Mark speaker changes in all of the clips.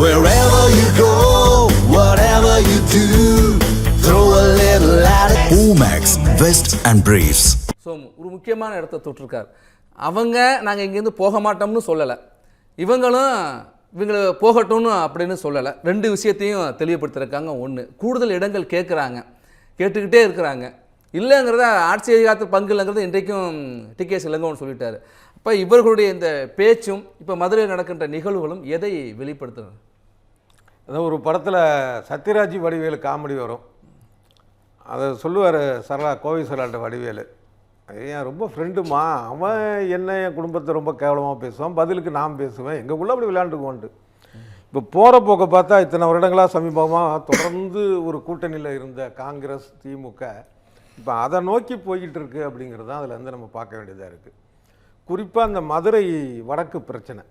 Speaker 1: Wherever you go, whatever you do, throw a little at it. Omax, Vest and Briefs.
Speaker 2: So ஒரு முக்கியமான இடத்த தொட்டிருக்கார். அவங்க நாங்கள் இங்கேருந்து போக மாட்டோம்னு சொல்லலை. இவங்களும் இவங்களை போகட்டும்னு அப்படின்னு சொல்லலை. ரெண்டு விஷயத்தையும் தெளிவுபடுத்திருக்காங்க. ஒன்று கூடுதல் இடங்கள் கேட்குறாங்க கேட்டுக்கிட்டே இருக்கிறாங்க. இல்லைங்கிறத ஆட்சி அதிகாரத்தில் பங்கு இல்லைங்கிறத இன்றைக்கும் டி கே இளங்கோவன் சொல்லிட்டாரு. அப்போ இவர்களுடைய இந்த பேச்சும் இப்போ மதுரையில் நடக்கின்ற நிகழ்வுகளும் எதை வெளிப்படுத்துறது
Speaker 3: அதான் ஒரு படத்தில் சத்யராஜ் வடிவேலு காமெடி வரும். அதை சொல்லுவார் சரளா கோவை சரளாட்ட வடிவேலு. ஏன் ரொம்ப ஃப்ரெண்டுமா அவன் என்ன என் குடும்பத்தை ரொம்ப கேவலமாக பேசுவான் பதிலுக்கு நான் பேசுவேன் எங்களுக்குள்ளே அப்படி விளையாண்டுக்குவோன்ட்டு இப்போ போகிற போக்க பார்த்தா இத்தனை வருடங்களாக சமீபமாக தொடர்ந்து ஒரு கூட்டணியில் இருந்த காங்கிரஸ் திமுக இப்போ அதை நோக்கி போய்கிட்டு இருக்குது அப்படிங்கிறது தான் அதில் வந்து நம்ம பார்க்க வேண்டியதாக இருக்குது குறிப்பாக அந்த மதுரை வடக்கு பிரச்சனை.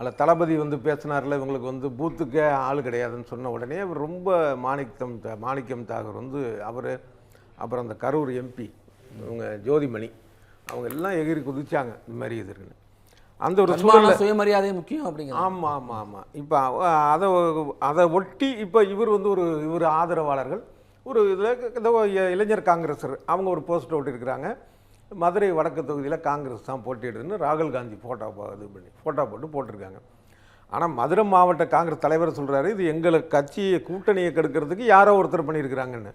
Speaker 3: அதில் தளபதி வந்து பேசினார்ல இவங்களுக்கு வந்து பூத்துக்கே ஆள் கிடையாதுன்னு சொன்ன உடனே அவர் ரொம்ப மாணிக்கம் தா மாணிக்கம் தாகூர் வந்து அவர் அப்புறம் அந்த கரூர் எம்பி இவங்க ஜோதிமணி அவங்க எல்லாம் எகிரி குதிச்சாங்க இந்த மாதிரி இது இருக்குன்னு. அந்த ஒரு சூழல்ல
Speaker 2: சுயமரியாதை முக்கியம் அப்படிங்கிறது
Speaker 3: ஆமாம் ஆமாம் ஆமாம் இப்போ அதை அதை ஒட்டி இப்போ இவர் வந்து ஒரு இவர் ஆதரவாளர்கள் ஒரு இதில் ஏதோ இளைஞர் காங்கிரஸர் அவங்க ஒரு போஸ்ட் ஓட்டிருக்கிறாங்க மதுரை வடக்கு தொகுதியில் காங்கிரஸ் தான் போட்டியிடுதுன்னு ராகுல் காந்தி ஃபோட்டோ இது பண்ணி ஃபோட்டோ போட்டு போட்டிருக்காங்க. ஆனால் மதுரை மாவட்ட காங்கிரஸ் தலைவர் சொல்கிறாரு இது எங்களை கட்சியை கூட்டணியை கெடுக்கிறதுக்கு யாரோ ஒருத்தர் பண்ணியிருக்கிறாங்கன்னு.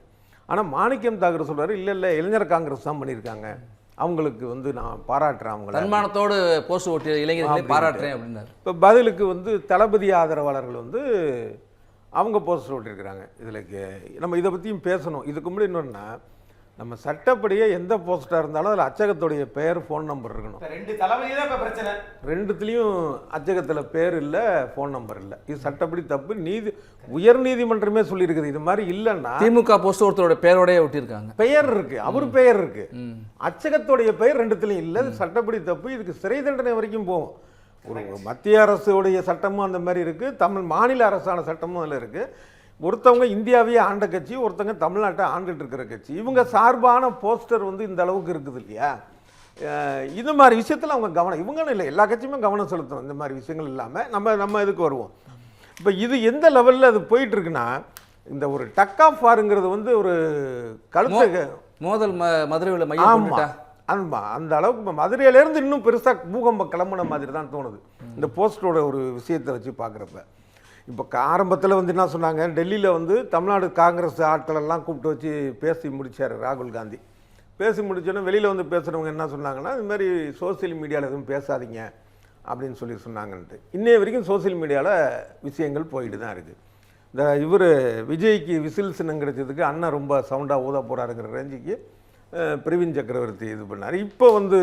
Speaker 3: ஆனால் மாணிக்கம் தாகூர் சொல்கிறாரு இல்லை இல்லை இளைஞர் காங்கிரஸ் தான் பண்ணியிருக்காங்க. அவங்களுக்கு வந்து நான் பாராட்டுறேன் அவங்கள.
Speaker 2: தன்மானத்தோடு போஸ்ட் ஓட்டிய இளைஞர்களை பாராட்டுறேன் அப்படின்னாரு.
Speaker 3: இப்போ பதிலுக்கு வந்து தளபதி ஆதரவாளர்கள் வந்து அவங்க போஸ்டர் ஓட்டிருக்கிறாங்க இதில் நம்ம இதை பற்றியும் பேசணும். இதுக்கு முன்னாடி என்னன்னா நம்ம சட்டப்படியே எந்த போஸ்ட்டாக இருந்தாலும் அதில் அச்சகத்துடைய பெயர் ஃபோன் நம்பர் இருக்கணும்.
Speaker 4: ரெண்டு தான் இப்ப பிரச்சனை.
Speaker 3: ரெண்டுத்துலேயும் அச்சகத்தில் பேர் இல்லை ஃபோன் நம்பர் இல்லை. இது சட்டப்படி தப்பு. நீதி உயர் நீதிமன்றமே சொல்லியிருக்குது. இது மாதிரி இல்லைன்னா
Speaker 2: திமுக போஸ்ட் ஒருத்தரோட பேரோடய ஒட்டியிருக்காங்க.
Speaker 3: பெயர் இருக்கு. அவர் பெயர் இருக்கு.
Speaker 2: ம்.
Speaker 3: அச்சகத்துடைய பெயர் ரெண்டுத்துலையும் இல்லை. சட்டப்படி தப்பு. இதுக்கு சிறை தண்டனை வரைக்கும் போகும். ஒரு மத்திய அரசுடைய சட்டமும் அந்த மாதிரி இருக்கு. தமிழ் மாநில அரசான சட்டமும் அதில் இருக்கு. ஒருத்தவங்க இந்தியாவையே ஆண்ட கட்சி ஒருத்தவங்க தமிழ்நாட்டை ஆண்டுட்டு இருக்கிற கட்சி. இவங்க சார்பான போஸ்டர் வந்து இந்த அளவுக்கு இருக்குது இல்லையா? இது மாதிரி விஷயத்தில் அவங்க கவனம் இவங்கன்னு இல்லை எல்லா கட்சியுமே கவனம் செலுத்தணும். இந்த மாதிரி விஷயங்கள் இல்லாமல் நம்ம நம்ம இதுக்கு வருவோம். இப்போ இது எந்த லெவலில் அது போயிட்டு இருக்குன்னா இந்த ஒரு டக் ஆஃப் ஃபாருங்கிறது வந்து ஒரு கழுத்து
Speaker 2: மோதல் ம மதுரையில் மையம்
Speaker 3: ஆமா.
Speaker 2: கொண்டுட்டா?
Speaker 3: ஆமா. அந்த அளவுக்கு மதுரையிலேருந்து இன்னும் பெருசாக பூகம்பம் கிளம்புன மாதிரி தான் தோணுது. இந்த போஸ்டரோட ஒரு விஷயத்தை வச்சு பார்க்குறப்ப. இப்போ ஆரம்பத்தில் வந்து என்ன சொன்னாங்க? டெல்லியில் வந்து தமிழ்நாடு காங்கிரஸ் ஆட்களெல்லாம் கூப்பிட்டு வச்சு பேசி முடிச்சார் ராகுல் காந்தி. பேசி முடிச்சோன்னே வெளியில் வந்து பேசுகிறவங்க என்ன சொன்னாங்கன்னா இதுமாதிரி சோசியல் மீடியாவில் எதுவும் பேசாதீங்க அப்படின்னு சொல்லி சொன்னாங்கன்ட்டு. இன்னைய வரைக்கும் சோசியல் மீடியாவில் விஷயங்கள் போயிட்டு தான் இருக்குது இந்த இவர் விஜய்க்கு விசில் சின்னம் கிடைச்சதுக்கு அண்ணன் ரொம்ப சவுண்டாக ஊத போகிறாருங்கிற ரேஞ்சுக்கு பிரவீன் சக்கரவர்த்தி இது பண்ணார். இப்போ வந்து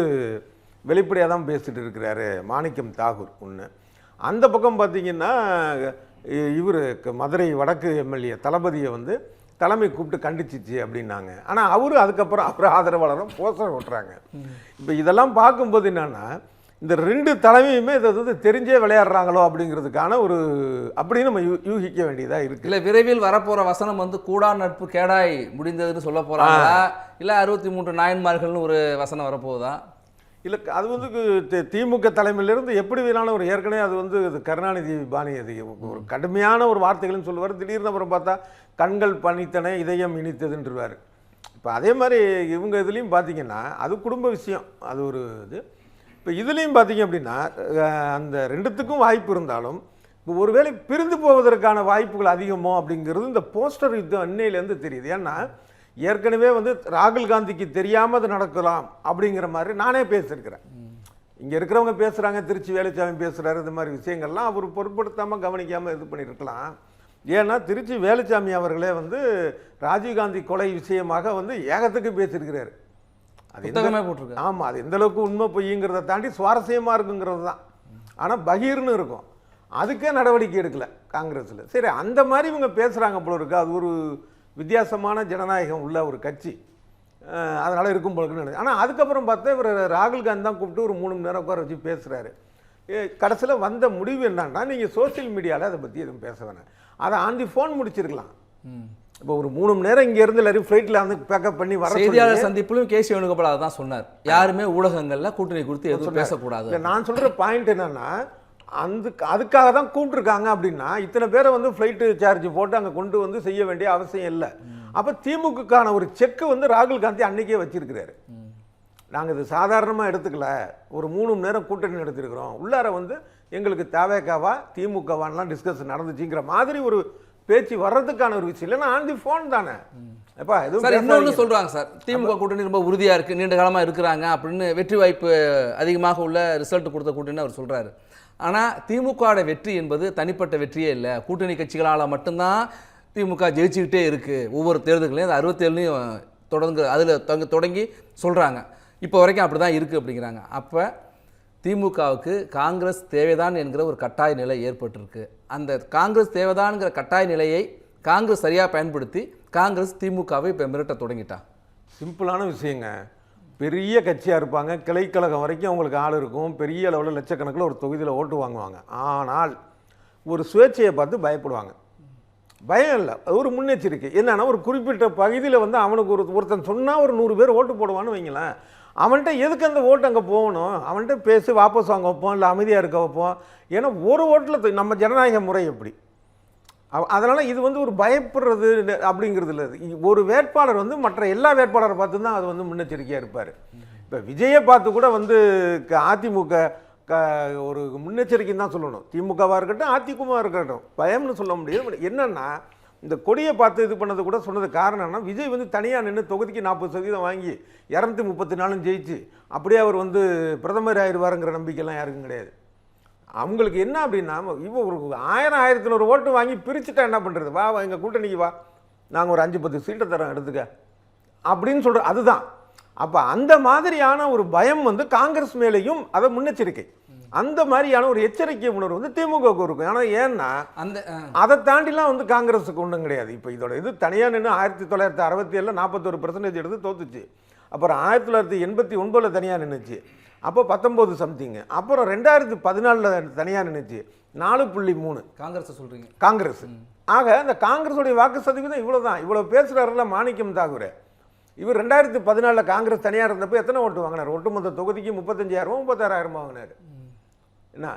Speaker 3: வெளிப்படையாக தான் பேசிகிட்டு இருக்கிறாரு மாணிக்கம் தாகூர் ஒன்று அந்த பக்கம் பார்த்தீங்கன்னா இவர் மதுரை வடக்கு எம்எல்ஏ தளபதியை வந்து தலைமை கூப்பிட்டு கண்டிச்சிச்சு அப்படின்னாங்க. ஆனால் அவரு அதுக்கப்புறம் அவர் ஆதரவாளரும் போஸ்டர் ஓட்டுறாங்க. இப்போ இதெல்லாம் பார்க்கும்போது என்னன்னா இந்த ரெண்டு தலைமையுமே இதை வந்து தெரிஞ்சே விளையாடுறாங்களோ அப்படிங்கிறதுக்கான ஒரு அப்படின்னு நம்ம யூ யூகிக்க வேண்டியதாக இருக்குது
Speaker 2: இல்ல விரைவில் வரப்போற வசனம் வந்து கூடா நட்பு கேடாய் முடிந்ததுன்னு சொல்ல போறாங்களா? இல்ல அறுபத்தி மூன்று நாயன்மார்கள்னு ஒரு வசனம் வரப்போகுதா?
Speaker 3: இல்லை அது வந்து திமுக தலைமையிலிருந்து எப்படி வேணாலும் ஒரு ஏற்கனவே அது வந்து இது கருணாநிதி பாணி அது ஒரு கடுமையான ஒரு வார்த்தைகள்னு சொல்லுவார். திடீர்னு அப்புறம் பார்த்தா கண்கள் பணித்தன இதயம் இனித்ததுன்றவார். இப்போ அதே மாதிரி இவங்க இதுலேயும் பார்த்தீங்கன்னா அது குடும்ப விஷயம் அது ஒரு இது. இப்போ இதுலேயும் பார்த்தீங்க அப்படின்னா அந்த ரெண்டுத்துக்கும் வாய்ப்பு இருந்தாலும் இப்போ ஒருவேளை பிரிந்து போவதற்கான வாய்ப்புகள் அதிகமோ அப்படிங்கிறது இந்த போஸ்டர் யுத்தம் அன்னையிலேருந்து தெரியுது. ஏன்னா ஏற்கனவே வந்து ராகுல் காந்திக்கு தெரியாமல் அது நடக்கலாம் அப்படிங்கிற மாதிரி நானே பேசியிருக்கிறேன். இங்கே இருக்கிறவங்க பேசுகிறாங்க திருச்சி வேலுச்சாமி பேசுகிறாரு இந்த மாதிரி விஷயங்கள்லாம் அவர் பொருட்படுத்தாமல் கவனிக்காமல் இது பண்ணியிருக்கலாம். ஏன்னா திருச்சி வேலுச்சாமி அவர்களே வந்து ராஜீவ்காந்தி கொலை விஷயமாக வந்து ஏகத்துக்கு பேசியிருக்கிறாரு. அது எந்த
Speaker 2: புத்தகமே போட்டிருக்காரு
Speaker 3: ஆமாம் அது எந்த அளவுக்கு உண்மை பொய்ங்கிறத தாண்டி சுவாரஸ்யமாக இருக்குங்கிறது தான். ஆனால் பகீர்னு இருக்கும். அதுக்கே நடவடிக்கை எடுக்கல காங்கிரஸில். சரி அந்த மாதிரி இவங்க பேசுகிறாங்க போல இருக்கு. அது ஒரு வித்தியாசமான ஜனநாயகம் உள்ள ஒரு கட்சி. அதனால இருக்கும் போல இருக்குன்னு ஆனால் அதுக்கப்புறம் பார்த்தா இவர் ராகுல் காந்தி தான் கூப்பிட்டு ஒரு மூணு மணி நேரம் உட்கார வச்சு பேசுகிறாரு கடைசியில் வந்த முடிவு என்னன்னா நீங்கள் சோஷியல் மீடியாவில் அதை பற்றி எதுவும் பேச வேணாம். அதை ஆன் தி ஃபோன் முடிச்சிருக்கலாம். இப்போ ஒரு மூணு மணி நேரம் இங்கே இருந்து எல்லாரும் ஃப்ளைட்டில் வந்து பேக்கப் பண்ணி வர
Speaker 2: செய்தியாளர் சந்திப்பிலும் கே. சி. வேணுகோபால் அதான் சொன்னார். யாருமே ஊடகங்கள்ல கூட்டணி குறித்து எதுவும் பேசக்கூடாது
Speaker 3: நான் சொல்ற பாயிண்ட் என்னன்னா அந்த அதுக்காக தான் கூப்பிட்டுருக்காங்க அப்படின்னா இத்தனை பேரை வந்து ஃப்ளைட்டு சார்ஜ் போட்டு அங்கே கொண்டு வந்து செய்ய வேண்டிய அவசியம் இல்லை. அப்போ திமுகக்கான ஒரு செக்கு வந்து ராகுல் காந்தி அன்னைக்கே வச்சிருக்கிறாரு. நாங்கள் இது சாதாரணமாக எடுத்துக்கல. ஒரு மூணு மணி நேரம் கூட்டணி எடுத்திருக்கிறோம் உள்ளார வந்து எங்களுக்கு தேவைக்காவா திமுகவான்லாம் டிஸ்கஷன் நடந்துச்சுங்கிற மாதிரி ஒரு பேச்சு வர்றதுக்கான ஒரு விஷயம் இல்லைன்னா ஆன் தி ஃபோன் தானே. எப்பா எதுவும்
Speaker 2: சார் இன்னொன்று
Speaker 3: பேசாதீங்க.
Speaker 2: சொல்றாங்க சார் திமுக கூட்டணி ரொம்ப உறுதியா இருக்கு நீண்ட காலமா இருக்கிறாங்க அப்படின்னு வெற்றி வாய்ப்பு அதிகமாக உள்ள ரிசல்ட் கொடுத்த கூட்டணி அவர் சொல்றாரு. ஆனா திமுகவோட வெற்றி என்பது தனிப்பட்ட வெற்றியே இல்லை. கூட்டணி கட்சிகளால மட்டும்தான் திமுக ஜெயிச்சுக்கிட்டே இருக்கு. ஒவ்வொரு தேர்தல்களையும் அது அறுபத்தேழுலையும் தொடங்கு அதில் தொங்க தொடங்கி சொல்றாங்க. இப்போ வரைக்கும் அப்படி தான் இருக்குது அப்படிங்கிறாங்க. அப்போ திமுகவுக்கு காங்கிரஸ் தேவைதான் என்கிற ஒரு கட்டாய நிலை ஏற்பட்டிருக்கு. அந்த காங்கிரஸ் தேவைதான்ங்கிற கட்டாய நிலையை காங்கிரஸ் சரியாக பயன்படுத்தி காங்கிரஸ் திமுகவை இப்போ மிரட்ட தொடங்கிட்டான்
Speaker 3: சிம்பிளான விஷயங்க. பெரிய கட்சியாக இருப்பாங்க. கிளைக்கழகம் வரைக்கும் அவங்களுக்கு ஆள் இருக்கும். பெரிய அளவில் லட்சக்கணக்கில் ஒரு தொகுதியில் ஓட்டு வாங்குவாங்க. ஆனால் ஒரு சுயேட்சையை பார்த்து பயப்படுவாங்க. பயம் இல்லை. அது ஒரு முன்னெச்சரிக்கை. என்னன்னா ஒரு குறிப்பிட்ட பகுதியில் வந்து அவனுக்கு ஒரு ஒருத்தன் சொன்னால் ஒரு நூறு பேர் ஓட்டு போடுவான்னு வைங்களேன். அவன்கிட்ட எதுக்கு அந்த ஓட்டு அங்கே போகணும்? அவன்கிட்ட பேசி வாபஸ் வாங்க வைப்போம் இல்லை அமைதியாக இருக்க வைப்போம். ஏன்னா ஒரு ஓட்டில் நம்ம ஜனநாயக முறை எப்படி? அதனால் இது வந்து ஒரு பயப்படுறது அப்படிங்கிறது இல்லை. ஒரு வேட்பாளர் வந்து மற்ற எல்லா வேட்பாளரை பார்த்து தான் அது வந்து முன்னெச்சரிக்கையாக இருப்பார். இப்போ விஜயை பார்த்து கூட வந்து க- அதிமுக க ஒரு முன்னெச்சரிக்கைன்னு தான் சொல்லணும். திமுகவாக இருக்கட்டும் அதிமுகவாக இருக்கட்டும். பயம்னு சொல்ல முடியாது. என்னன்னா இந்த கொடியை பார்த்து இது பண்ணது கூட சொன்னது காரணம் விஜய் வந்து தனியாக நின்று தொகுதிக்கு நாற்பது சதவீதம் வாங்கி இரநூத்தி முப்பத்தி நாலும் ஜெயிச்சு அப்படியே அவர் வந்து பிரதமர் ஆயிடுவாருங்கிற நம்பிக்கைலாம் யாருக்கும் கிடையாது. அவங்களுக்கு என்ன அப்படின்னா இவ ஒரு ஆயிரம் ஆயிரத்தி நூறு ஓட்டு வாங்கி பிரிச்சுட்டா என்ன பண்ணுறது வா வா, கூட்டணிக்கு வா. நாங்கள் ஒரு அஞ்சு பத்து சீட்டை தரோம் எடுத்துக்க. அப்படின்னு சொல்கிற அதுதான். அப்போ அந்த மாதிரியான ஒரு பயம் வந்து காங்கிரஸ் மேலேயும் அதை முன்னெச்சரிக்கை. அந்த மாதிரியான ஒரு எச்சரிக்கை உணர்வு வந்து திமுகவுக்கு இருக்கும். ஏன்னா ஏன்னா
Speaker 2: அந்த
Speaker 3: அதை தாண்டிலாம் வந்து காங்கிரஸுக்கு ஒன்றும் கிடையாது. இப்போ இதோட இது தனியாக நின்று ஆயிரத்தி தொள்ளாயிரத்தி அறுபத்தி ஏழில் நாற்பத்தொரு பர்சன்டேஜ் எடுத்து தோத்துச்சு. அப்புறம் ஆயிரத்தி தொள்ளாயிரத்தி எண்பத்தி ஒன்பதில் தனியாக நின்றுச்சு அப்போ பத்தொம்போது சம்திங்கு அப்புறம் ரெண்டாயிரத்தி பதினாலில் தனியாக நின்றுச்சு நாலு புள்ளி மூணு.
Speaker 2: காங்கிரஸை சொல்றீங்க.
Speaker 3: காங்கிரஸ். ஆக அந்த காங்கிரஸுடைய வாக்கு சதவீதம் இவ்வளோ தான் இவ்வளோ பேசுகிறாருல மாணிக்கம் தாகூர். இவர் ரெண்டாயிரத்தி பதினாலில் காங்கிரஸ் தனியாக இருந்தப்போ எத்தனை ஓட்டு வாங்கினார்? ஒட்டுமொத்த தொகுதிக்கு முப்பத்தஞ்சாயிரமோ முப்பத்தாறாயிரமோ வாங்கினார். என்ன?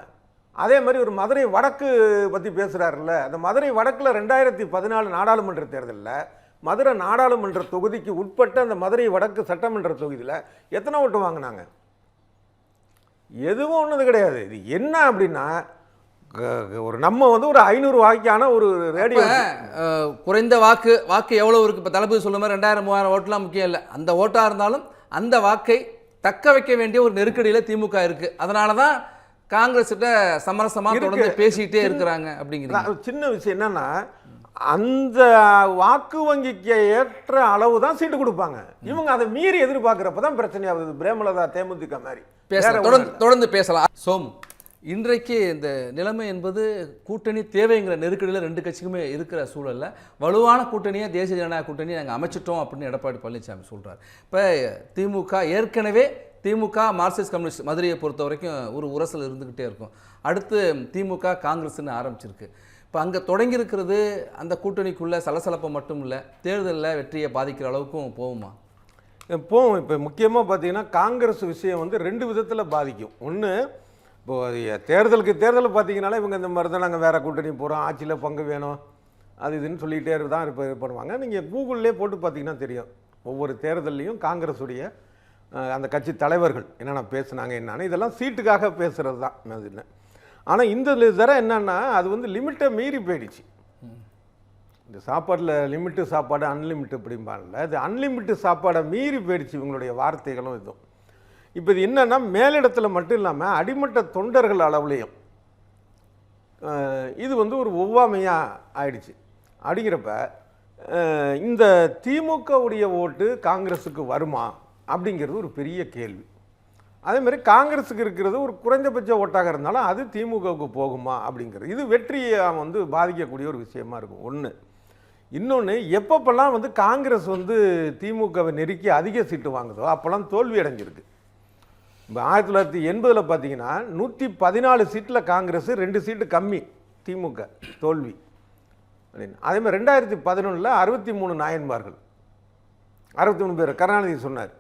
Speaker 3: அதே மாதிரி ஒரு மதுரை வடக்கு பற்றி பேசுகிறாருல்ல அந்த மதுரை வடக்கில் ரெண்டாயிரத்தி பதினாலு நாடாளுமன்ற தேர்தலில் மதுரை நாடாளுமன்ற தொகுதிக்கு உட்பட்ட அந்த மதுரை வடக்கு சட்டமன்ற தொகுதியில் எத்தனை ஓட்டு வாங்கினாங்க? எதுவும் ஒன்றுது கிடையாது. இது என்ன அப்படின்னா க- ஒரு நம்ம வந்து ஒரு ஐநூறு வாய்க்கான ஒரு ரேடியோ
Speaker 2: குறைந்த வாக்கு வாக்கு எவ்வளோ இருக்கு? இப்போ தளபதி சொல்ல மாதிரி ரெண்டாயிரம் மூவாயிரம் ஓட்டுலாம் முக்கியம் இல்லை. அந்த ஓட்டாக இருந்தாலும் அந்த வாக்கை தக்க வைக்க வேண்டிய ஒரு நெருக்கடியில் திமுக இருக்குது அதனால தான் காங்கிரஸ் கிட்ட சமரசமா. தொடர்ந்து பேசிக்கிட்டே இருக்கிறாங்க அப்படிங்கிறீங்க.
Speaker 3: அதான் சின்ன விஷயம் என்னன்னா அந்த வாக்கு வங்கிக்கு ஏற்ற அளவு தான் சீட்டு கொடுப்பாங்க. இவங்க அதை மீறி எதிர்பார்க்குறப்ப தான் பிரச்சனையாகுது பிரேமலதா தேமுதிக மாதிரி.
Speaker 2: பேசலாம். தொடர்ந்து தொடர்ந்து பேசலாம். சோம் இன்றைக்கு இந்த நிலைமை என்பது கூட்டணி தேவைங்கிற நெருக்கடியில் ரெண்டு கட்சிக்குமே இருக்கிற சூழல்ல வலுவான கூட்டணியை தேசிய ஜனநாயக கூட்டணியை நாங்கள் அமைச்சிட்டோம் அப்படின்னு எடப்பாடி பழனிசாமி சொல்றார். இப்போ திமுக ஏற்கனவே திமுக மார்க்சிஸ்ட் கம்யூனிஸ்ட் மதுரையை பொறுத்த வரைக்கும் ஒரு உரசல் இருந்துக்கிட்டே இருக்கும். அடுத்து திமுக காங்கிரஸ்னு ஆரம்பிச்சிருக்கு. இப்போ அங்கே தொடங்கியிருக்கிறது அந்த கூட்டணிக்குள்ளே சலசலப்பை மட்டும் இல்லை தேர்தலில் வெற்றியை பாதிக்கிற அளவுக்கும் போகுமா?
Speaker 3: போகும். இப்போ முக்கியமாக பார்த்தீங்கன்னா காங்கிரஸ் விஷயம் வந்து ரெண்டு விதத்தில் பாதிக்கும். ஒன்று இப்போ தேர்தலுக்கு தேர்தல் பார்த்தீங்கனாலே இவங்க இந்த மாதிரி தான் நாங்கள் வேறு கூட்டணி போகிறோம் ஆட்சியில் பங்கு வேணும் அது இதுன்னு சொல்லிகிட்டே தான் இருப்ப இது பண்ணுவாங்க. நீங்கள் கூகுள்லேயே போட்டு பார்த்தீங்கன்னா தெரியும். ஒவ்வொரு தேர்தல்லையும் காங்கிரஸுடைய அந்த கட்சி தலைவர்கள் என்னென்ன பேசுனாங்க என்னன்னு இதெல்லாம் சீட்டுக்காக பேசுகிறது தான். அது இல்லை. ஆனால் இந்த தர என்னன்னா அது வந்து லிமிட்டை மீறி போயிடுச்சு. இந்த சாப்பாட்டில் லிமிட்டு சாப்பாடு அன்லிமிட்டு அப்படிம்பாங்கல்ல இது அன்லிமிட்டு சாப்பாடை மீறி போயிடுச்சு இவங்களுடைய வார்த்தைகளும் இதுவும். இப்போ இது என்னென்னா மேலிடத்தில் மட்டும் இல்லாமல் அடிமட்ட தொண்டர்கள் அளவுலேயும் இது வந்து ஒரு ஒவ்வாமையாக ஆயிடுச்சு. அப்படிங்கிறப்ப இந்த திமுகவுடைய ஓட்டு காங்கிரஸுக்கு வருமா? அப்படிங்கிறது ஒரு பெரிய கேள்வி. அதேமாதிரி காங்கிரஸுக்கு இருக்கிறது ஒரு குறைந்தபட்ச ஓட்டாக இருந்தாலும் அது திமுகவுக்கு போகுமா அப்படிங்கிறது. இது வெற்றியை வந்து பாதிக்கக்கூடிய ஒரு விஷயமா இருக்கும். ஒன்று இன்னொன்று எப்பப்பெல்லாம் வந்து காங்கிரஸ் வந்து திமுகவை நெருக்கி அதிக சீட்டு வாங்குதோ அப்போல்லாம் தோல்வி அடைஞ்சிருக்கு. இப்போ ஆயிரத்தி தொள்ளாயிரத்தி எண்பதில் பார்த்தீங்கன்னா நூற்றி பதினாலு சீட்டில் காங்கிரஸ் ரெண்டு சீட்டு கம்மி திமுக தோல்வி. அப்படின்னு. அதே மாதிரி ரெண்டாயிரத்தி பதினொன்றில் அறுபத்தி மூணு நாயன்மார்கள். அறுபத்தி மூணு பேர். கருணாநிதி சொன்னார்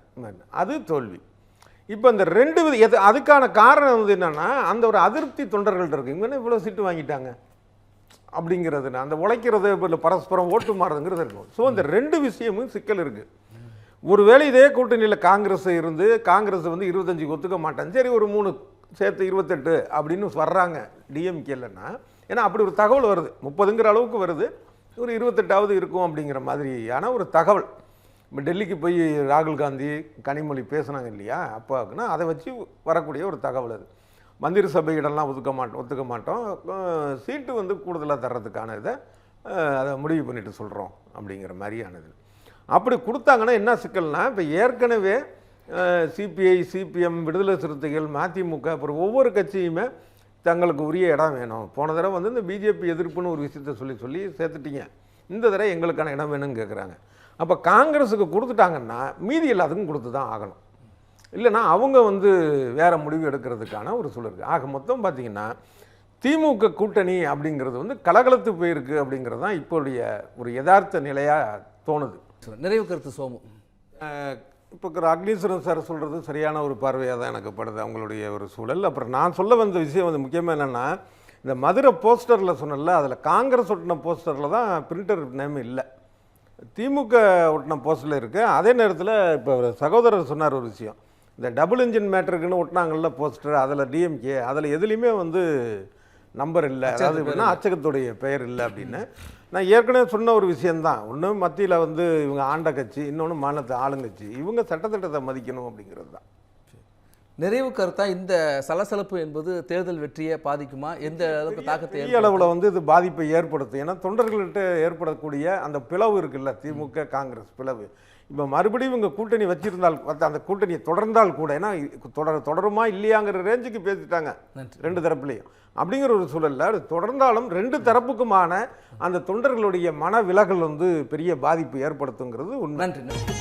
Speaker 3: அது தோல்வி. இப்போ இந்த ரெண்டு வித எது அதுக்கான காரணம் வந்து என்னென்னா அந்த ஒரு அதிருப்தி தொண்டர்கள்ட்ட இருக்கு. இவங்க இவ்வளோ சீட்டு வாங்கிட்டாங்க? அப்படிங்கிறது அந்த உழைக்கிறது இப்போ பரஸ்பரம் ஓட்டு மாறுதுங்கிறது இருக்கும் ஸோ அந்த ரெண்டு விஷயமும் சிக்கல் இருக்குது ஒருவேளை இதே கூட்டணியில் காங்கிரஸ் இருந்து காங்கிரஸ் வந்து இருபத்தஞ்சுக்கு ஒத்துக்க மாட்டாங்க. சரி ஒரு மூணு சேர்த்து இருபத்தெட்டு அப்படின்னு வர்றாங்க இல்லைன்னா. ஏன்னா அப்படி ஒரு தகவல் வருது. முப்பதுங்கிற அளவுக்கு வருது. ஒரு இருபத்தெட்டாவது இருக்கும் அப்படிங்கிற மாதிரியான ஒரு தகவல். இப்போ டெல்லிக்கு போய் ராகுல் காந்தி கனிமொழி பேசுனாங்க இல்லையா? அப்பாவுக்குன்னா அதை வச்சு வரக்கூடிய ஒரு தகவல் அது. மந்திரி சபையிடலாம் ஒதுக்க மாட்டோம் ஒத்துக்க மாட்டோம். சீட்டு வந்து கூடுதலாக தர்றதுக்கான இதை அதை முடிவு பண்ணிட்டு சொல்கிறோம் அப்படிங்கிற மாதிரியானது. அப்படி கொடுத்தாங்கன்னா என்ன சிக்கல்னா இப்போ ஏற்கனவே சிபிஐ சிபிஎம் விடுதலை சிறுத்தைகள் மதிமுக அப்புறம் ஒவ்வொரு கட்சியுமே தங்களுக்கு உரிய இடம் வேணும். போன தடவை வந்து இந்த பிஜேபி எதிர்ப்புன்னு ஒரு விஷயத்த சொல்லி சொல்லி சேர்த்துட்டீங்க. இந்த தடவை எங்களுக்கான இடம் வேணும்னு கேட்குறாங்க அப்போ காங்கிரஸுக்கு கொடுத்துட்டாங்கன்னா மீதி எல்லாத்துக்கும் கொடுத்து தான் ஆகணும். இல்லைன்னா அவங்க வந்து வேற முடிவு எடுக்கிறதுக்கான ஒரு சூழல் இருக்குது ஆக மொத்தம் பார்த்தீங்கன்னா திமுக கூட்டணி அப்படிங்கிறது வந்து கலகலத்து போயிருக்கு அப்படிங்கிறது தான் இப்போடைய ஒரு யதார்த்த நிலையாக தோணுது.
Speaker 2: நிறைவு கருத்து சோமு.
Speaker 3: இப்போ அக்னீஸ்வரன் சார் சொல்கிறது சரியான ஒரு பார்வையாக தான் எனக்கு படுது அவங்களுடைய ஒரு சூழல். அப்புறம் நான் சொல்ல வந்த விஷயம் வந்து முக்கியமாக என்னென்னா இந்த மதுரை போஸ்டரில் சொன்னல அதில் காங்கிரஸ் ஒட்டின போஸ்டரில் தான் பிரிண்டர் நேம் இல்லை. திமுக ஒட்டின போஸ்டரில் இருக்குது அதே நேரத்தில் இப்போ ஒரு சகோதரர் சொன்னார் ஒரு விஷயம். இந்த டபுள் இன்ஜின் மேட்ருக்குன்னு ஒட்டினாங்கல்ல போஸ்டர் அதில் டிஎம்கே அதில் எதுலேயுமே வந்து நம்பர் இல்லை. அதாவது எப்படின்னா அச்சகத்துடைய பெயர் இல்லை அப்படின்னு. நான் ஏற்கனவே சொன்ன ஒரு விஷயந்தான் ஒன்று மத்தியில் வந்து இவங்க ஆண்ட கட்சி இன்னொன்று மாநிலத்தை ஆளுங்கட்சி. இவங்க சட்டத்திட்டத்தை மதிக்கணும் அப்படிங்கிறது தான்
Speaker 2: நிறைவு கருத்தா இந்த சலசலப்பு என்பது தேர்தல் வெற்றியை பாதிக்குமா? எந்த அளவுக்கு தாக்கத்தை
Speaker 3: பெரிய அளவில் வந்து இது பாதிப்பை ஏற்படுத்தும். ஏன்னா தொண்டர்கள்ட்ட ஏற்படக்கூடிய அந்த பிளவு இருக்குல்ல திமுக காங்கிரஸ் பிளவு. இப்போ மறுபடியும் இவங்க கூட்டணி வச்சிருந்தால் அந்த- கூட்டணியை தொடர்ந்தால் கூட ஏன்னா தொடர் தொடருமா இல்லையாங்கிற ரேஞ்சுக்கு பேசிட்டாங்க.
Speaker 2: நன்றி.
Speaker 3: ரெண்டு தரப்புலையும். அப்படிங்கிற ஒரு சூழல்ல அது தொடர்ந்தாலும் ரெண்டு தரப்புக்குமான அந்த தொண்டர்களுடைய மன விலகல் வந்து பெரிய பாதிப்பு ஏற்படுத்துங்கிறது உண்மை.
Speaker 2: நன்றி நன்றி.